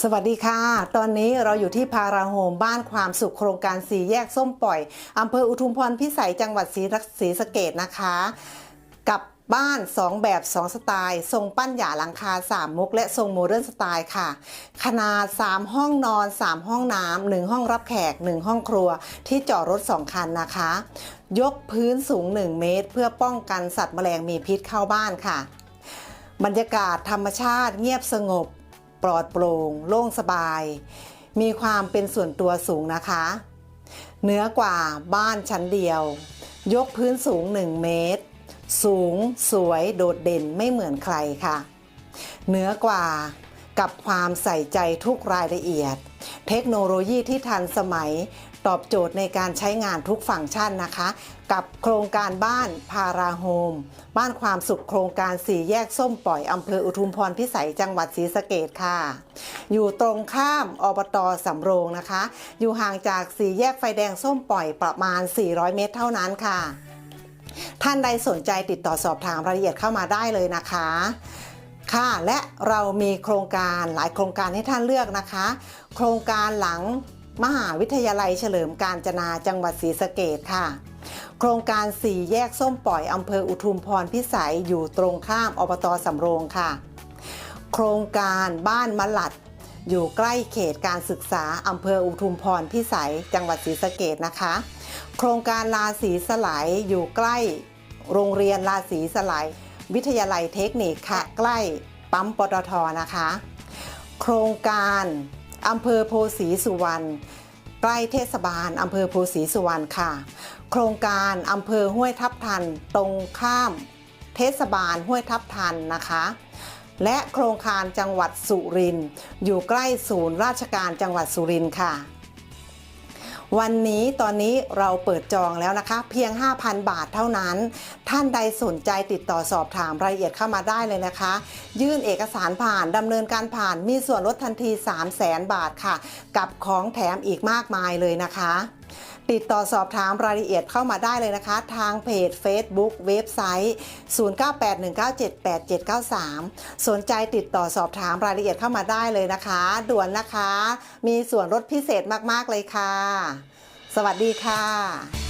สวัสดีค่ะ ตอนนี้เราอยู่ที่พาราโฮมบ้านความสุขโครงการสีแยกส้มปล่อย อำเภออุทุมพรพิสัยจังหวัดศรีรักศรีสะเกดนะคะ กับบ้าน 2 แบบ 2 สไตล์ ทรงปั้นหย่าหลังคา 3 มุก และทรงโมเดิร์นสไตล์ค่ะ ขนาด 3 ห้องนอน 3 ห้องน้ำ1ห้องรับแขก 1 ห้องครัว ที่จอดรถ 2 คันนะคะ ยกพื้นสูง 1 เมตร เพื่อป้องกันสัตว์แมลงมีพิษเข้าบ้านค่ะ บรรยากาศธรรมชาติเงียบสงบ ปลอดโปร่ง โล่งสบาย มีความเป็นส่วนตัวสูงนะคะเหนือกว่าบ้านชั้นเดียว ยกพื้นสูง 1 เมตร สูง สวยโดดเด่นไม่เหมือนใครค่ะ เหนือกว่ากับความใส่ใจทุกรายละเอียด เทคโนโลยีที่ทันสมัย ตอบโจทย์ในการใช้งานทุกฟังก์ชันนะคะ กับโครงการบ้านพาราโฮม บ้านความสุขโครงการสี่แยกส้มปล่อยอำเภออุทุมพรพิสัยจังหวัดศรีสะเกดค่ะ อยู่ตรงข้ามอบตสำโรงนะคะ อยู่ห่างจากสี่แยกไฟแดงส้มปล่อยประมาณ 400 เมตรเท่านั้นค่ะ ท่านใดสนใจติดต่อสอบถามรายละเอียดเข้ามาได้เลยนะคะค่ะและเรามีโครงการหลายโครงการให้ท่านเลือกนะคะ โครงการหลัง มหาวิทยาลัยเฉลิมการจนาจังหวัดศรีสะเกดค่ะ โครงการ4แยกส้มปล่อยอำเภออุทุมพรพิสัยอยู่ตรงข้ามอบตสำโรงค่ะ โครงการบ้านมะหลัด อยู่ใกล้เขตการศึกษาอำเภออุทุมพรพิสัยจังหวัดศรีสะเกดนะคะ โครงการลาสีสลายอยู่ใกล้โรงเรียนลาสีสลายวิทยาลัยเทคนิคค่ะใกล้ปั๊มปตทนะคะ โครงการ อำเภอโพสีสุวรรณใกล้เทศบาลอำเภอโพสีสุวรรณค่ะ โครงการอำเภอห้วยทับทันตรงข้าม เทศบาลห้วยทับทันนะคะ และโครงการจังหวัดสุรินทร์อยู่ใกล้ศูนย์ราชการจังหวัดสุรินทร์ค่ะ วันนี้ตอนนี้เราเปิดจองแล้วนะคะ เพียง 5,000 บาทเท่านั้น ท่านใดสนใจติดต่อสอบถามรายละเอียดเข้ามาได้เลยนะคะ ยื่นเอกสารผ่านดำเนินการผ่านมีส่วนลดทันที 3 0 0แสนบาทค่ะ กับของแถมอีกมากมายเลยนะคะ ติดต่อสอบถามรายละเอียดเข้ามาได้เลยนะคะ ทางเพจ Facebook เว็บไซต์ 0981978793 สนใจติดต่อสอบถามรายละเอียดเข้ามาได้เลยนะคะ ด่วนนะคะ มีส่วนลดพิเศษมาก ๆ เลยค่ะ สวัสดีค่ะ